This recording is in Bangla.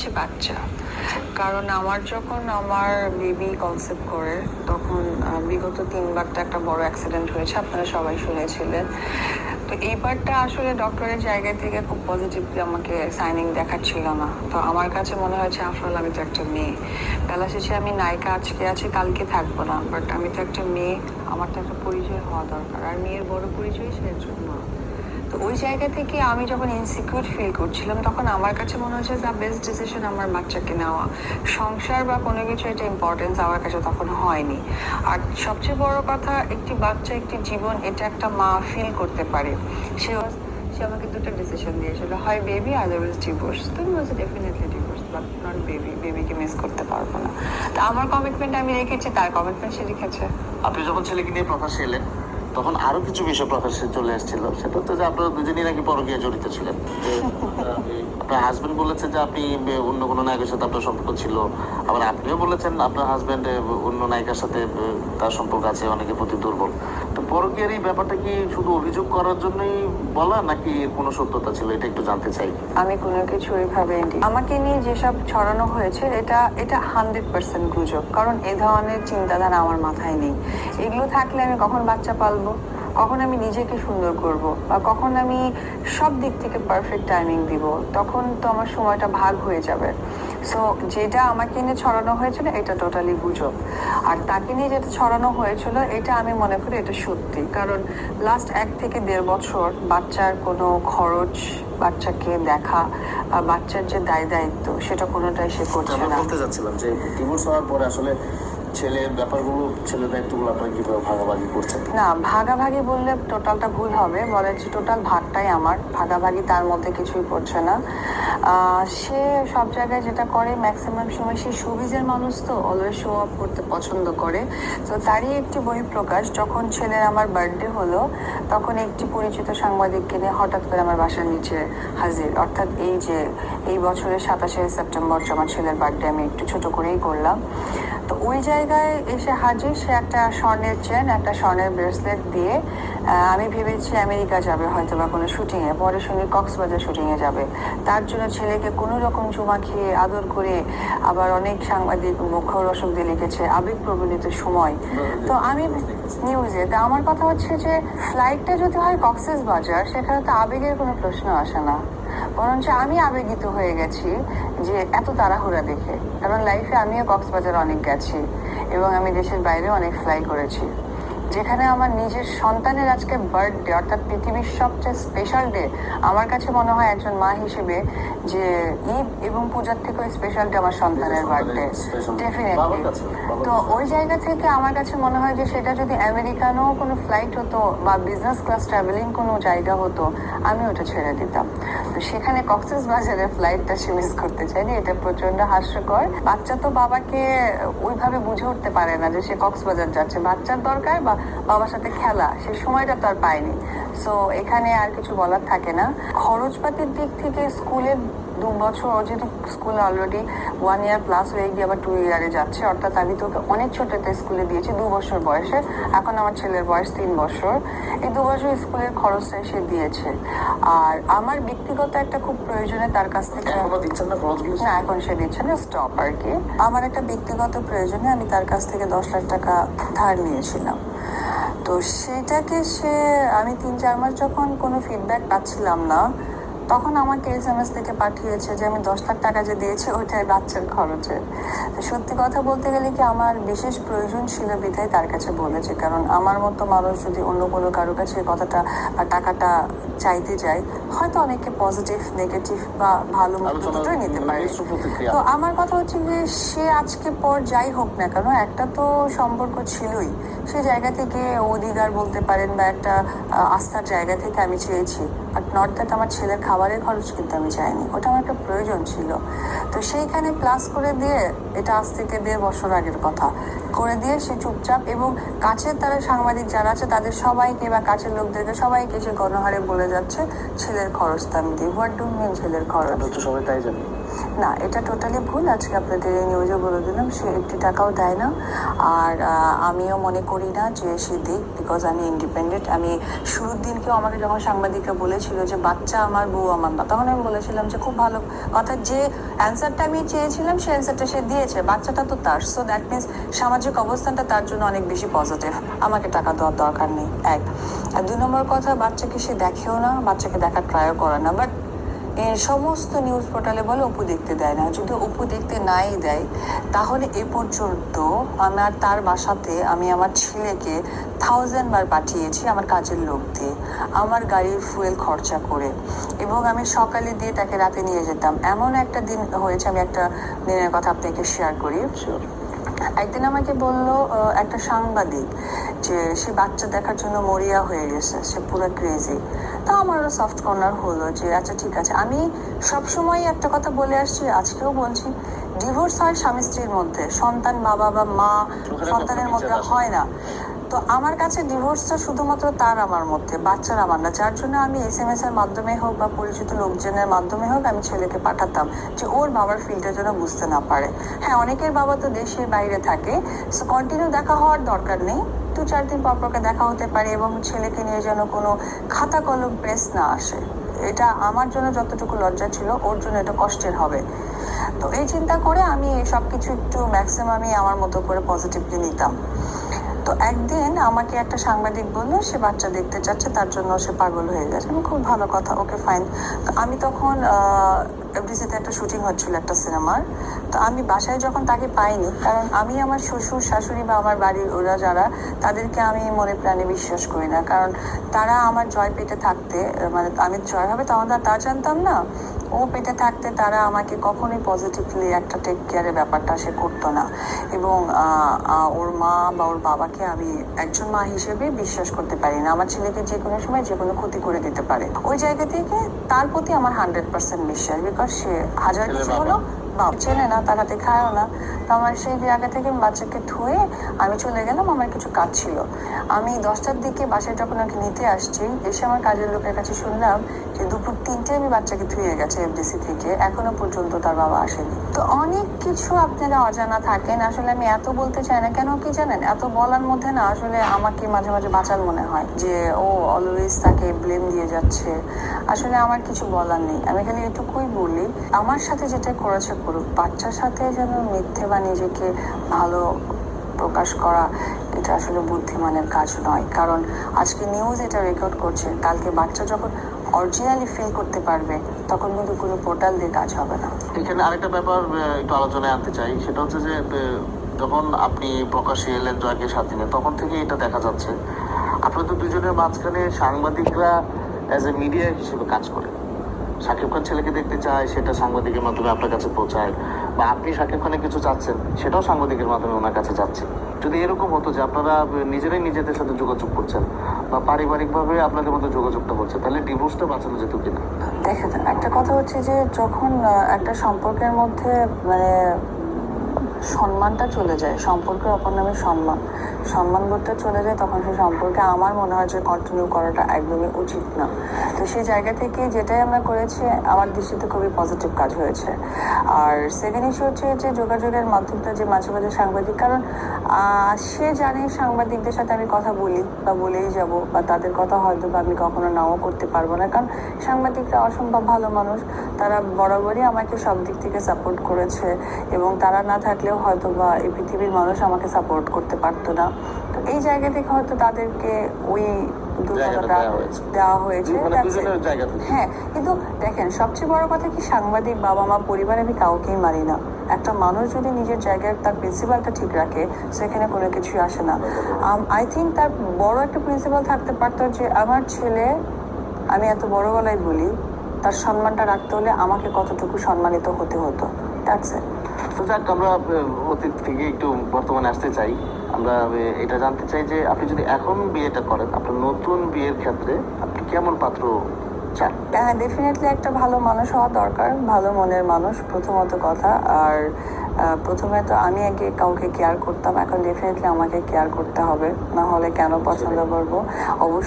হচ্ছে বাচ্চা। কারণ আমার যখন আমার বেবি কনসেপ্ট করে, তখন বিগত তিনবার তো একটা বড় অ্যাক্সিডেন্ট হয়েছে, আপনারা সবাই শুনেছিলেন। তো এইবারটা আসলে ডক্টরের জায়গা থেকে খুব পজিটিভলি আমাকে সাইনিং দেখাচ্ছিল না। তো আমার কাছে মনে হয়েছে, আফরাল, আমি তো একটা মেয়ে। বেলা শেষে আমি নায়িকা আজকে আছি, কালকে থাকব না। বাট আমি তো একটা মেয়ে, আমার তো একটা পরিচয় হওয়া দরকার। আর মেয়ের বড় পরিচয় সে মা তো ওই জায়গা থেকে আমি যখন ইনসিকিউর ফিল করছিলাম, তখন আমার কাছে মনে হচ্ছে দ্য বেস্ট ডিসিশন আমার বাচ্চাকে নেওয়া। সংসার বা কোনো কিছু এটা ইম্পর্টেন্স আমার কাছে তখন হয়নি। আর সবচেয়ে বড় কথা, একটি বাচ্চা, একটি জীবন, এটা একটা মা ফিল করতে পারে। সে সে আমাকে দুটো ডিসিশন দিয়েছিল, হয় বেবি আদারওয়াইজ ডিভোর্স তো বলছে definitely divorce but not baby বেবিকে মিস করতে পারব না। তো আমার কমিটমেন্ট আমি রেখেছি, তার কমিটমেন্ট সে রেখেছে। আপনি যখন ছেলেকে নিয়ে প্রকাশ্যে এলেন তখন আরও কিছু বিষয় প্রকাশ্যে চলে এসেছিল সেটা হচ্ছে যে আপনারা দুজনেই নাকি পরকীয়া জড়িত ছিলেন। আপনার হাজবেন্ড বলেছে যে আপনি অন্য কোনো নায়কের সাথে আপনার সম্পর্ক ছিল। আবার আপনিও বলেছেন আপনার হাজবেন্ড অন্য নায়িকার সাথে তার সম্পর্ক আছে, অনেকের প্রতি দুর্বল। তো পরকীয়ার এই ব্যাপারটা কি শুধু অভিযোগ করার জন্যই বলা, নাকি কোনো সত্যতা ছিল? এটা একটু জানতে চাই। আমি কোনো কিছু ওইভাবে আমাকে নিয়ে যেসব ছড়ানো হয়েছে, এটা এটা হান্ড্রেড পার্সেন্ট গুজব। কারণ এ ধরনের চিন্তাধারা আমার মাথায় নেই। এগুলো থাকলে আমি কখন বাচ্চা পালবো? কখন আমি নিজেকে সুন্দর করব? বা কখন আমি সব দিক থেকে পারফেক্ট টাইমিং দিব? তখন তো আমার সময়টা ভাগ হয়ে যাবে। সো যেটা আমাকে নিয়ে ছড়ানো হয়েছিল এটা টোটালি গুজব। আর তাকে নিয়ে যেটা ছড়ানো হয়েছিল এটা আমি মনে করি এটা সত্যি। কারণ লাস্ট এক থেকে দেড় বছর বাচ্চার কোনো খরচ বাচ্চাকে দেখা বা বাচ্চার যে দায় দায়িত্ব সেটা কোনোটাই সে করছে না। বলতে যাচ্ছিলাম যে ডিভোর্স হওয়ার পরে আসলে ছেলের ব্যাপারগুলো, ছেলের দায়িত্বগুলো আপনারা কীভাবে ভাগাভাগি করছেন? না, ভাগাভাগি বললে টোটালটা ভুল হবে। বলে যে টোটাল ভাগটাই আমার। ভাগাভাগি তার মধ্যে কিছুই পড়ছে না। সে সব জায়গায় যেটা করে ম্যাক্সিমাম সময় সে সুবিজের মানুষ তো অলওয়েজ শো আপ করতে পছন্দ করে। তো তারই একটি বহিঃপ্রকাশ, যখন ছেলের আমার বার্থডে হলো, তখন একটি পরিচিত সাংবাদিককে নিয়ে হঠাৎ করে আমার বাসার নিচে হাজির। অর্থাৎ এই যে, এই বছরের সাতাশে সেপ্টেম্বর আমার ছেলের বার্থডে আমি একটু ছোট করেই করলাম। তো ওই জায়গায় এসে হাজির, সে একটা স্বর্ণের চেন একটা স্বর্ণের ব্রেসলেট দিয়ে আমি ভেবেছি আমেরিকা যাবে হয়তো বা কোনো শুটিংয়ে পরে শুনি কক্সবাজার শুটিংয়ে যাবে। তার জন্য ছেলেকে কোনো রকম চুমা খেয়ে আদর করে আবার অনেক সাংবাদিক মুখরসক দিয়ে লিখেছে, আবেগ প্রবলিত সময়। তো আমি নিউজে তা আমার কথা হচ্ছে যে ফ্লাইটটা যদি হয় কক্সেস বাজার, সেখানে তো আবেগের কোনো প্রশ্ন আসে না। বরঞ্চ আমি আবেগিত হয়ে গেছি যে এত তাড়াহুড়া দেখে। কারণ লাইফে আমিও কক্সবাজার অনেক গেছি এবং আমি দেশের বাইরে অনেক ফ্লাই করেছি। যেখানে আমার নিজের সন্তানের আজকে বার্থডে অর্থাৎ পৃথিবীর সবচেয়ে স্পেশাল ডে আমার কাছে মনে হয় একজন মা হিসেবে যে ঈদ এবং পূজার থেকেও স্পেশাল ডে আমার সন্তানের বার্থডে. ডেফিনেটলি তো ওই জায়গা থেকে আমার কাছে মনে হয় যে সেটা যদি আমেরিকানও কোনো ফ্লাইট হতো বা বিজনেস ক্লাস ট্রাভেলিং কোনো জায়গা হতো আমি ওটা ছেড়ে দিতাম। তো সেখানে কক্সেস বাজারের ফ্লাইটটা সে মিস করতে চাইনি এটা প্রচণ্ড হাস্যকর। বাচ্চা তো বাবাকে ওইভাবে বুঝে উঠতে পারে না যে সে কক্সবাজার যাচ্ছে। বাচ্চার দরকার বা বাবার সাথে খেলা, সে সময়টা তো আর পায়নি। সো এখানে আর কিছু বলার থাকে না। খরচপাতির দিক থেকে স্কুলের দু বছর যেহেতু স্কুলে অলরেডি ওয়ান ইয়ার প্লাস হয়ে গিয়ে আবার টু ইয়ারে যাচ্ছে অর্থাৎ আমি তোকে অনেক ছোটতে স্কুলে দিয়েছি দু বছর বয়সে। এখন আমার ছেলের বয়স তিন বছর। এই দু বছর স্কুলের খরচটা সে দিয়েছে। আর আমার ব্যক্তিগত একটা খুব প্রয়োজনে তার কাছ থেকে না এখন সে দিচ্ছে না স্টপ আর কি। আমার একটা ব্যক্তিগত প্রয়োজনে আমি তার কাছ থেকে দশ লাখ টাকা ধার নিয়েছিলাম। তো সেটাকে সে আমি তিন চার মাস যখন কোনো ফিডব্যাক পাচ্ছিলাম না তখন আমাকে এস এম এস থেকে পাঠিয়েছে যে আমি দশ লাখ টাকা যে দিয়েছি ওইটাই বাচ্চার খরচে। সত্যি কথা বলতে গেলে কি আমার বিশেষ প্রয়োজন ছিল বিধায় তার কাছে বলেছে। কারণ আমার মতো মানুষ যদি অন্য কোনো কারও কাছে কথাটা টাকাটা চাইতে যায় হয়তো অনেকে পজিটিভ নেগেটিভ বা ভালো মতো দুটোই নিতে পারে। তো আমার কথা হচ্ছে যে সে আজকে পর যাই হোক না কেন একটা তো সম্পর্ক ছিলই। সে জায়গা থেকে অধিকার বলতে পারেন বা একটা আস্থার জায়গা থেকে আমি চেয়েছি। বাট নট দ্যাট আমার ছেলের খাবারের খরচ কিন্তু আমি চাইনি। ওটা আমার একটা প্রয়োজন ছিল। তো সেইখানে প্লাস করে দিয়ে এটা আজ থেকে দেড় বছর আগের কথা। করে দিয়ে সে চুপচাপ এবং কাছের তারা সাংবাদিক যারা আছে, তাদের সবাইকে বা কাছের লোকদেরকে সবাইকে সে গণহারে বলে যাচ্ছে, ছেলের খরচ তো আমি দিই হোয়াট ডু মিন ছেলের খরচ? সবাই তাই জানি। না, এটা টোটালি ভুল। আজকে আপনাদের এই নিউজে বলে দিলাম, সে একটি টাকাও দেয় না। আর আমিও মনে করি না যে সে দিক বিকজ আমি ইন্ডিপেন্ডেন্ট আমি শুরুর দিনকেও আমাকে যখন সাংবাদিকরা বলেছিল যে, বাচ্চা আমার, বউ আমার না, তখন আমি বলেছিলাম যে, খুব ভালো। কথা যে অ্যান্সারটা আমি চেয়েছিলাম, সে অ্যান্সারটা সে দিয়েছে। বাচ্চাটা তো তার। সো দ্যাট মিনস সামাজিক অবস্থানটা তার জন্য অনেক বেশি পজিটিভ আমাকে টাকা দেওয়ার দরকার নেই। এক। আর দুই নম্বর কথা, বাচ্চাকে সে দেখেও না, বাচ্চাকে দেখার ট্রাইও করে না। বাট সমস্ত নিউজ পোর্টালে বলে, অপু দেখতে দেয় না। যদি অপু দেখতে নাই দেয়, তাহলে এ পর্যন্ত আমার তার বাসাতে আমি আমার ছেলেকে থাউজেন্ড বার পাঠিয়েছি আমার কাজের লোক দিয়ে আমার গাড়ির ফুয়েল খরচা করে। এবং আমি সকালে দিয়ে তাকে রাতে নিয়ে যেতাম। এমন একটা দিন হয়েছে, আমি একটা দিনের কথা আপনাকে শেয়ার করি. একদিন আমাকে বলল একটা সাংবাদিক যে সে বাচ্চা দেখার জন্য মরিয়া হয়ে গেছে সে পুরো ক্রেজি তা আমারও সফট কর্নার হলো যে আচ্ছা ঠিক আছে। আমি সবসময় একটা কথা বলে আসছি আজকেও বলছি ডিভোর্স হয় স্বামী স্ত্রীর মধ্যে সন্তান বাবা বা মা সন্তানের মধ্যে। হয় না। তো আমার কাছে ডিভোর্সটা শুধুমাত্র তার আমার মধ্যে, বাচ্চার আমার না। যার জন্য আমি এস এম এস এর মাধ্যমে হোক বা পরিচিত লোকজনের মাধ্যমে হোক আমি ছেলেকে পাঠাতাম যে ওর বাবার ফিল্ডটা যেন বুঝতে না পারে। হ্যাঁ অনেকের বাবা তো দেশের বাইরে থাকে সো কন্টিনিউ দেখা হওয়ার দরকার নেই। দু চার দিন পর পরকে দেখা হতে পারে এবং ছেলেকে নিয়ে যেন কোনো খাতা কলম প্রেস না আসে। এটা আমার জন্য যতটুকু লজ্জা ছিল, ওর জন্য এটা কষ্টের হবে। তো এই চিন্তা করে আমি সব কিছু একটু ম্যাক্সিমামই আমার মতো করে পজিটিভলি নিতাম। তো একদিন আমাকে একটা সাংবাদিক বলল, সে বাচ্চা দেখতে চাচ্ছে, তার জন্য সে পাগল হয়ে গেছে। আমি খুব ভালো কথা, ওকে ফাইন তো আমি তখন এফডিসিতে একটা শুটিং হচ্ছিল একটা সিনেমার তো আমি বাসায় যখন তাকে পাইনি, কারণ আমি আমার শ্বশুর, শাশুড়ি বা আমার বাড়ির ওরা যারা, তাদেরকে আমি মনে প্রাণে বিশ্বাস করি না। কারণ তারা আমার জয় পেটে থাকতে মানে আমি জয় হবে তখন তো জানতাম না। ও পেটে থাকতে তারা আমাকে কখনোই পজিটিভলি একটা টেক কেয়ারের ব্যাপারটা সে করতো না। এবং ওর মা বা ওর বাবাকে আমি একজন মা হিসেবে বিশ্বাস করতে পারি না। আমার ছেলেকে যে কোনো সময় যে কোনো ক্ষতি করে দিতে পারে। ওই জায়গা থেকে তার প্রতি আমার হান্ড্রেড পার্সেন্ট বিশ্বাস বিকজ সে হাজার কিছু। হলো বাবা চেনে না, তার হাতে খায়ও না। তো আমার সেই জায়গা থেকে বাচ্চাকে ধুয়ে আমি চলে গেলাম, আমার কিছু কাজ ছিল। আমি দশটার দিকে বাসায় যখন ওকে নিতে আসছি, এসে আমার কাজের লোকের কাছে শুনলাম যে দুপুর তিনটে আমি বাচ্চাকে ধুয়ে গেছে এফডিসি থেকে। এখনও পর্যন্ত তার বাবা আসেনি। তো অনেক কিছু আপনারা অজানা থাকেন, আসলে আমি এত বলতে চাই না। কেন কি জানেন? এত বলার মধ্যে না আসলে আমাকে মাঝে মাঝে বাঁচাল মনে হয় যে ও অলওয়েজ তাকে ব্লেম দিয়ে যাচ্ছে। আসলে আমার কিছু বলার নেই। আমি খালি এটুকুই বলি, আমার সাথে যেটা করেছে করুক। বাচ্চার সাথে যেন মিথ্যে বা নিজেকে ভালো প্রকাশ করা, এটা আসলে বুদ্ধিমানের কাজ নয়। কারণ আজকে নিউজ এটা রেকর্ড করছে, কালকে বাচ্চা যখন অরিজিনালি ফিল করতে পারবে, তখন কিন্তু কোনো পোর্টাল দিয়ে কাজ হবে না। এখানে আরেকটা ব্যাপার একটু আলোচনায় আনতে চাই। সেটা হচ্ছে যে যখন আপনি প্রকাশ্যে এলেন জয়কে দিনে, তখন থেকে এটা দেখা যাচ্ছে। আপনাদের দুজনের মাঝখানে সাংবাদিকরা অ্যাজ এ মিডিয়া হিসেবে কাজ করে শাকিব খান ছেলেকে দেখতে চায়, সেটা সাংবাদিকের মাধ্যমে আপনার কাছে পৌঁছায়। বা আপনি সাকিব খানের কিছু চাচ্ছেন, সেটাও সাংবাদিকের মাধ্যমে ওনার কাছে যাচ্ছে। যদি এরকম হতো যে আপনারা নিজেরাই নিজেদের সাথে যোগাযোগ করছেন, বা পারিবারিকভাবে আপনাদের মধ্যে যোগাযোগটা হচ্ছে, তাহলে ডিভোর্সটা বাঁচানো যেত কিনা? দেখেন, একটা কথা হচ্ছে যে যখন একটা সম্পর্কের মধ্যে মানে সম্মানটা চলে যায় সম্পর্কের অপর নামে সম্মান। সম্মান বোধটা চলে যায় তখন সেই সম্পর্কে আমার মনে হয় যে কন্টিনিউ করাটা একদমই উচিত না। তো সেই জায়গা থেকে যেটাই আমরা করেছি, আমার দৃষ্টিতে খুবই পজিটিভ কাজ হয়েছে। আর সেকেন্ড ইস্যু হচ্ছে যে যোগাযোগের মাধ্যমটা যে মাঝে মাঝে সাংবাদিক, কারণ সে জানে সাংবাদিকদের সাথে আমি কথা বলি বা বলেই যাব বা তাদের কথা হয়তো বা আমি কখনো নাও করতে পারব না। কারণ সাংবাদিকরা অসম্ভব ভালো মানুষ, তারা বরাবরই আমাকে সব দিক থেকে সাপোর্ট করেছে এবং তারা না থাকলেও হয়তো বা এই পৃথিবীর মানুষ আমাকে সাপোর্ট করতে পারতো না। তো এই জায়গা থেকে হয়তো তাদেরকে ওই দেওয়া হয়েছে। মানে হ্যাঁ কিন্তু দেখেন সবচেয়ে বড় কথা কি সাংবাদিক বাবা মা পরিবার আমি কাউকেই মারি না। একটা মানুষ যদি নিজের জায়গায় তার প্রিন্সিপালটা ঠিক রাখে সেখানে কোনো কিছুই আসে না। আই থিঙ্ক তার বড় একটা প্রিন্সিপাল থাকতে পারতো যে আমার ছেলে আমি এত বড় গলায় বলি তার সম্মানটা রাখতে হলে আমাকে কতটুকু সম্মানিত হতে হতো। দ্যাটস ইট তো যাক আমরা অতীত থেকে একটু বর্তমানে আসতে চাই। আমরা এটা জানতে চাই যে আপনি যদি এখন বিয়েটা করেন আপনার নতুন বিয়ের ক্ষেত্রে আপনি কেমন পাত্র চান? হ্যাঁ ডেফিনেটলি একটা ভালো মানুষ হওয়া দরকার ভালো মনের মানুষ প্রথমত কথা। আর প্রথমে তো আমি আগে কাউকে কেয়ার করতাম এখন ডেফিনেটলি আমাকে কেয়ার করতে হবে। না হলে কেন পছন্দ করব? অবশ্যই